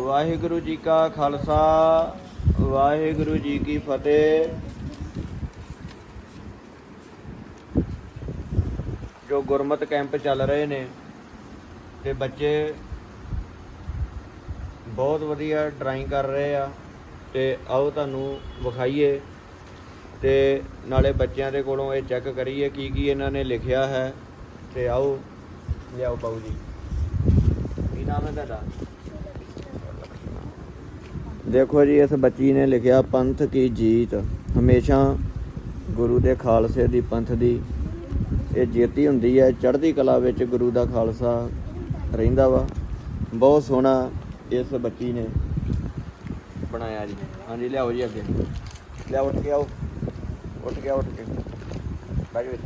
ਵਾਹਿਗੁਰੂ ਜੀ ਕਾ ਖਾਲਸਾ, ਵਾਹਿਗੁਰੂ ਜੀ ਕੀ ਫਤਿਹ। ਜੋ ਗੁਰਮਤ ਕੈਂਪ ਚੱਲ ਰਹੇ ਨੇ ਤੇ ਬੱਚੇ ਬਹੁਤ ਵਧੀਆ ਡਰਾਇੰਗ ਕਰ ਰਹੇ ਆ ਤੇ ਆਓ ਤੁਹਾਨੂੰ ਵਿਖਾਈਏ ਤੇ ਨਾਲੇ ਬੱਚਿਆਂ ਦੇ ਕੋਲੋਂ ਇਹ ਚੈੱਕ ਕਰੀਏ ਕੀ ਕੀ ਇਹਨਾਂ ਨੇ ਲਿਖਿਆ ਹੈ ਤੇ ਆਓ, ਲਿਆਓ ਬਾਊ ਜੀ। ਕੀ ਨਾਮ ਹੈ ਤੁਹਾਡਾ? ਦੇਖੋ ਜੀ ਇਸ ਬੱਚੀ ਨੇ ਲਿਖਿਆ ਪੰਥ ਕੀ ਜੀਤ। ਹਮੇਸ਼ਾ ਗੁਰੂ ਦੇ ਖਾਲਸੇ ਦੀ ਪੰਥ ਦੀ ਇਹ ਜੇਤੀ ਹੁੰਦੀ ਹੈ। ਚੜ੍ਹਦੀ ਕਲਾ ਵਿੱਚ ਗੁਰੂ ਦਾ ਖਾਲਸਾ ਰਹਿੰਦਾ ਵਾ। ਬਹੁਤ ਸੋਹਣਾ ਇਸ ਬੱਚੀ ਨੇ ਬਣਾਇਆ ਜੀ। ਹਾਂਜੀ ਲਿਆਓ ਜੀ ਅੱਗੇ। ਲਿਆਓ ਉੱਠ ਕੇ ਆਓ। ਉੱਠ ਕੇ ਆਓ, ਉੱਠ ਕੇ। ਬੈਠ ਵਿੱਚ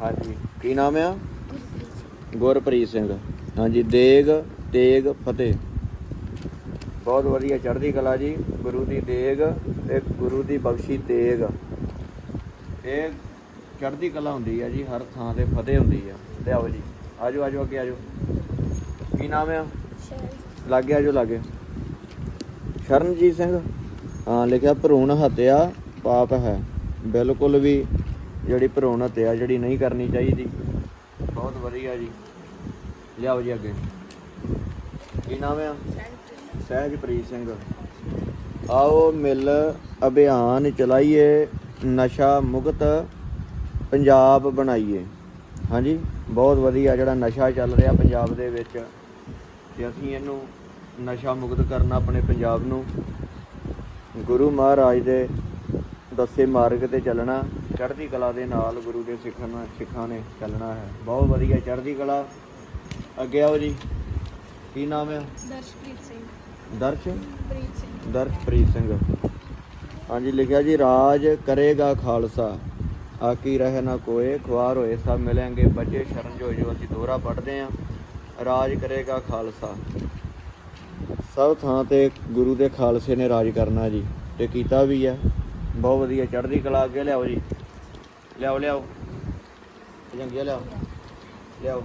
ਹਾਂਜੀ ਕੀ ਨਾਮ ਆ? ਗੁਰਪ੍ਰੀਤ ਸਿੰਘ। ਹਾਂਜੀ ਦੇਗ ਤੇਗ ਫਤਿਹ। ਬਹੁਤ ਵਧੀਆ ਚੜ੍ਹਦੀ ਕਲਾ ਜੀ ਗੁਰੂ ਦੀ ਦੇਗ ਤੇ ਗੁਰੂ ਦੀ ਬਖਸ਼ੀ ਤੇਗ। ਇਹ ਚੜ੍ਹਦੀ ਕਲਾ ਹੁੰਦੀ ਹੈ ਜੀ ਹਰ ਥਾਂ ਤੇ ਫਤਿਹ ਹੁੰਦੀ ਆ। ਲਿਆਓ ਜੀ ਆਜੋ ਆਜੋ ਅੱਗੇ ਆਜੋ। ਕੀ ਨਾਮ ਆ? ਲਾਗੇ ਆਜੋ ਲਾਗੇ। ਸ਼ਰਨਜੀਤ ਸਿੰਘ। ਹਾਂ ਲਿਖਿਆ ਭਰੂਣ ਹੱਤਿਆ ਪਾਪ ਹੈ। ਬਿਲਕੁਲ ਵੀ ਜਿਹੜੀ ਭਰੂਣ ਹੱਤਿਆ ਜਿਹੜੀ ਨਹੀਂ ਕਰਨੀ ਚਾਹੀਦੀ। ਬਹੁਤ ਵਧੀਆ ਜੀ। ਲਿਆਓ ਜੀ ਅੱਗੇ। ਕੀ ਨਾਮ ਆ? ਸਹਿਜਪ੍ਰੀਤ ਸਿੰਘ। ਆਓ ਮਿਲ ਅਭਿਆਨ ਚਲਾਈਏ, ਨਸ਼ਾ ਮੁਕਤ ਪੰਜਾਬ ਬਣਾਈਏ। ਹਾਂਜੀ, ਬਹੁਤ ਵਧੀਆ ਜਿਹੜਾ ਨਸ਼ਾ ਚੱਲ ਰਿਹਾ ਪੰਜਾਬ ਦੇ ਵਿੱਚ। ਤੇ ਅਸੀਂ ਇਹਨੂੰ ਨਸ਼ਾ ਮੁਕਤ ਕਰਨਾ ਆਪਣੇ ਪੰਜਾਬ ਨੂੰ। ਗੁਰੂ ਮਹਾਰਾਜ ਦੇ ਦੱਸੇ ਮਾਰਗ ਤੇ ਚੱਲਣਾ, ਚੜ੍ਹਦੀ ਕਲਾ ਦੇ ਨਾਲ ਗੁਰੂ ਦੇ ਸਿੱਖਾਂ ਨਾਲ ਸਿੱਖਾਂ ਨੇ ਚੱਲਣਾ ਹੈ। ਬਹੁਤ ਵਧੀਆ, ਚੜ੍ਹਦੀ ਕਲਾ। ਅੱਗੇ ਆਓ ਜੀ। ਕੀ ਨਾਮ ਹੈ? ਦਰਸ਼ਪ੍ਰੀਤ ਸਿੰਘ। ਦਰਸ਼ ਪ੍ਰੀਤ ਸਿੰਘ। ਦਰਸ਼ਪ੍ਰੀਤ ਸਿੰਘ। ਹਾਂਜੀ ਲਿਖਿਆ ਜੀ ਰਾਜ ਕਰੇਗਾ ਖਾਲਸਾ। ਆਕੀ ਰਹਿ ਨਾ ਕੋਏ ਖੁਆਰ ਹੋਏ ਸਭ ਮਿਲਾਂਗੇ। ਬੱਚੇ ਸ਼ਰਨ ਜੋ ਜੋ ਅਸੀਂ ਦੋਹਰਾ ਪੜ੍ਹਦੇ ਆਂ। ਰਾਜ ਕਰੇਗਾ ਖਾਲਸਾ। ਸਭ ਥਾਂ ਤੇ ਗੁਰੂ ਦੇ ਖਾਲਸੇ ਨੇ ਰਾਜ ਕਰਨਾ ਜੀ ਤੇ ਕੀਤਾ ਵੀ ਹੈ ਬਹੁਤ ਵਧੀਆ ਚੜ੍ਹਦੀ ਕਲਾ ਅੱਗੇ ਲਿਆਓ ਜੀ। ਲਿਆਓ ਲਿਆਓ। ਜੰਗੀਆ ਲਿਆਓ। ਲਿਆਓ।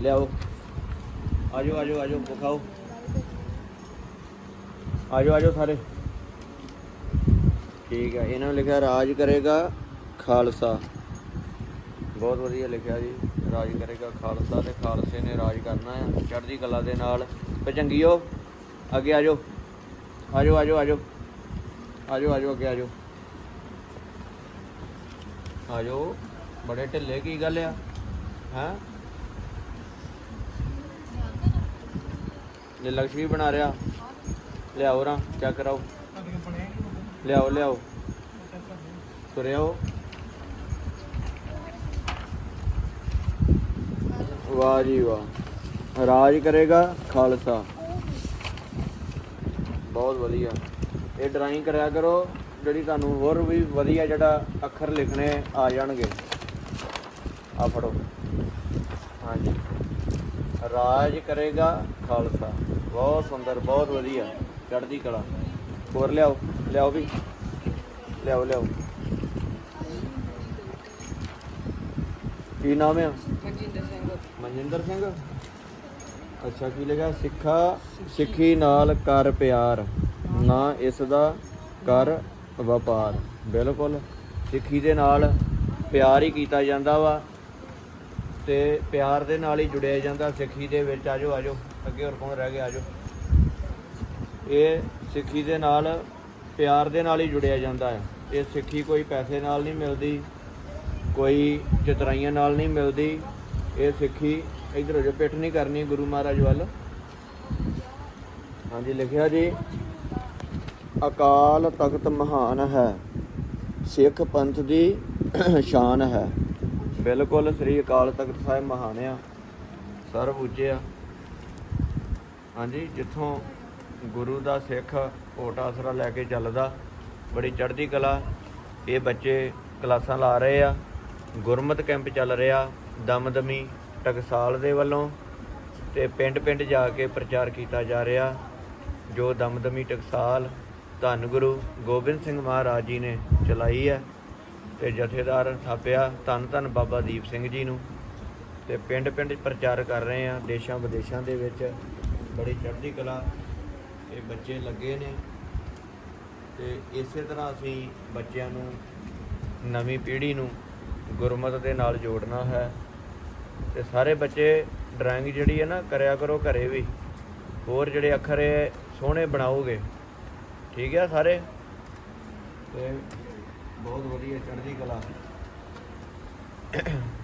ਲਿਆਓ। ਆਜੋ ਆਜੋ ਆਜੋ, ਵਿਖਾਓ। ਆਜੋ ਆਜੋ ਸਾਰੇ। ਠੀਕ ਹੈ ਇਹਨਾਂ ਨੇ ਲਿਖਿਆ ਰਾਜ ਕਰੇਗਾ ਖਾਲਸਾ। ਬਹੁਤ ਵਧੀਆ ਲਿਖਿਆ ਜੀ, ਰਾਜ ਕਰੇਗਾ ਖਾਲਸਾ ਤੇ ਖਾਲਸੇ ਨੇ ਰਾਜ ਕਰਨਾ ਹੈ ਚੜ੍ਹਦੀ ਕਲਾ ਦੇ ਨਾਲ। ਪਚੰਗੀਓ ਅੱਗੇ ਆਜੋ। ਆਜੋ ਆਜੋ ਆਜੋ। ਆਜੋ ਆਜੋ, ਅੱਗੇ ਆਜੋ। ਆਜੋ। ਬੜੇ ਢਿੱਲੇ ਕੀ ਗੱਲ ਆ? ਹੈਂ? ਲੈ ਲక్ష్ਮੀ ਬਣਾ ਰਿਆ ਲਿਆਓ ਰਾਂ ਚੈੱਕ ਕਰਾਓ? ਲਿਆਓ ਲਿਆਓ। ਤੁਰਿਓ। ਵਾਹ ਜੀ ਵਾਹ। ਰਾਜ ਕਰੇਗਾ ਖਾਲਸਾ। ਬਹੁਤ ਵਧੀਆ। ਇਹ ਡਰਾਇੰਗ ਕਰਿਆ ਕਰੋ, ਜਿਹੜੀ ਤੁਹਾਨੂੰ ਹੋਰ ਵੀ ਵਧੀਆ ਜਿਹੜਾ ਅੱਖਰ ਲਿਖਣੇ ਆ ਜਾਣਗੇ। ਆ ਫੜੋ। ਹਾਂਜੀ। ਰਾਜ ਕਰੇਗਾ ਖਾਲਸਾ। ਬਹੁਤ ਸੁੰਦਰ ਬਹੁਤ ਵਧੀਆ। ਚੜ੍ਹਦੀ ਕਲਾ। ਹੋਰ ਲਿਆਓ ਲਿਆਓ ਵੀ। ਲਿਆਓ ਲਿਆਓ। ਕੀ ਨਾਮ ਹੈ ਮਨਜਿੰਦਰ ਸਿੰਘ। ਮਨਜਿੰਦਰ ਸਿੰਘ? ਅੱਛਾ ਕੀ ਲਿਖਿਆ? ਸਿੱਖਾ ਸਿੱਖੀ ਨਾਲ ਕਰ ਪਿਆਰ। ਨਾ ਇਸ ਦਾ ਕਰ ਵਪਾਰ। ਬਿਲਕੁਲ। ਸਿੱਖੀ ਦੇ ਨਾਲ ਪਿਆਰ ਹੀ ਕੀਤਾ ਜਾਂਦਾ ਵਾ। ਤੇ ਪਿਆਰ ਦੇ ਨਾਲ ਹੀ ਜੁੜਿਆ ਜਾਂਦਾ, ਸਿੱਖੀ ਦੇ ਵਿੱਚ ਆਜੋ ਆਜੋ ਅੱਗੇ ਹੋਰ ਕੌਣ ਰਹਿ ਗਿਆ ਆਜੋ ਇਹ ਸਿੱਖੀ ਦੇ ਨਾਲ, ਪਿਆਰ ਦੇ ਨਾਲ ਹੀ ਜੁੜਿਆ ਜਾਂਦਾ ਹੈ। ਇਹ ਸਿੱਖੀ ਕੋਈ ਪੈਸੇ ਨਾਲ ਨਹੀਂ ਮਿਲਦੀ, ਕੋਈ ਚਤਰਾਈਆਂ ਨਾਲ ਨਹੀਂ ਮਿਲਦੀ। ਇਹ ਸਿੱਖੀ ਇਧਰ ਹੋ ਜਾ ਪਿੱਠ ਨਹੀਂ ਕਰਨੀ ਗੁਰੂ ਮਹਾਰਾਜ ਵੱਲ। ਹਾਂਜੀ, ਲਿਖਿਆ ਜੀ, ਅਕਾਲ ਤਖਤ ਮਹਾਨ ਹੈ, ਸਿੱਖ ਪੰਥ ਦੀ ਸ਼ਾਨ ਹੈ। ਬਿਲਕੁਲ ਸ੍ਰੀ ਅਕਾਲ ਤਖਤ ਸਾਹਿਬ ਮਹਾਨ ਆ। ਉੱਚੇ ਆ। ਹਾਂਜੀ, ਜਿੱਥੋਂ ਗੁਰੂ ਦਾ ਸਿੱਖ ਕੋਟ ਆਸਰਾ ਲੈ ਕੇ ਚੱਲਦਾ, ਬੜੀ ਚੜ੍ਹਦੀ ਕਲਾ। ਇਹ ਬੱਚੇ ਕਲਾਸਾਂ ਲਾ ਰਹੇ ਆ, ਗੁਰਮਤ ਕੈਂਪ ਚੱਲ ਰਿਹਾ, ਦਮਦਮੀ ਟਕਸਾਲ ਦੇ ਵੱਲੋਂ ਤੇ ਪਿੰਡ ਪਿੰਡ ਜਾ ਕੇ ਪ੍ਰਚਾਰ ਕੀਤਾ ਜਾ ਰਿਹਾ। ਜੋ ਦਮਦਮੀ ਟਕਸਾਲ ਧੰਨ ਗੁਰੂ ਗੋਬਿੰਦ ਸਿੰਘ ਮਹਾਰਾਜ ਜੀ ਨੇ ਚਲਾਈ ਹੈ ਤੇ ਜਥੇਦਾਰ ਥਾਪਿਆ ਧੰਨ ਧੰਨ ਬਾਬਾ ਦੀਪ ਸਿੰਘ ਜੀ ਨੂੰ ਤੇ ਪਿੰਡ ਪਿੰਡ ਪ੍ਰਚਾਰ ਕਰ ਰਹੇ ਆ ਦੇਸ਼ਾਂ ਵਿਦੇਸ਼ਾਂ ਦੇ ਵਿੱਚ ਬੜੀ ਚੜ੍ਹਦੀ ਕਲਾ ਇਹ ਬੱਚੇ ਲੱਗੇ ਨੇ ਤੇ ਇਸੇ ਤਰ੍ਹਾਂ ਅਸੀਂ ਬੱਚਿਆਂ ਨੂੰ ਨਵੀਂ ਪੀੜ੍ਹੀ ਨੂੰ ਗੁਰਮਤ ਦੇ ਨਾਲ ਜੋੜਨਾ ਹੈ ਤੇ ਸਾਰੇ ਬੱਚੇ ਡਰਾਇੰਗ ਜਿਹੜੀ ਹੈ ਨਾ ਕਰਿਆ ਕਰੋ ਘਰੇ ਵੀ, ਹੋਰ ਜਿਹੜੇ ਅੱਖਰ ਸੋਹਣੇ ਬਣਾਓਗੇ, ਠੀਕ ਹੈ ਸਾਰੇ? ਤੇ ਬਹੁਤ ਵਧੀਆ, ਚੜ੍ਹਦੀ ਕਲਾ।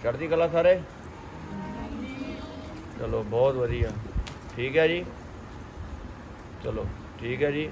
ਚੜ੍ਹਦੀ ਕਲਾ ਸਾਰੇ? ਚਲੋ, ਬਹੁਤ ਵਧੀਆ। ਠੀਕ ਹੈ ਜੀ? ਚਲੋ, ਠੀਕ ਹੈ ਜੀ।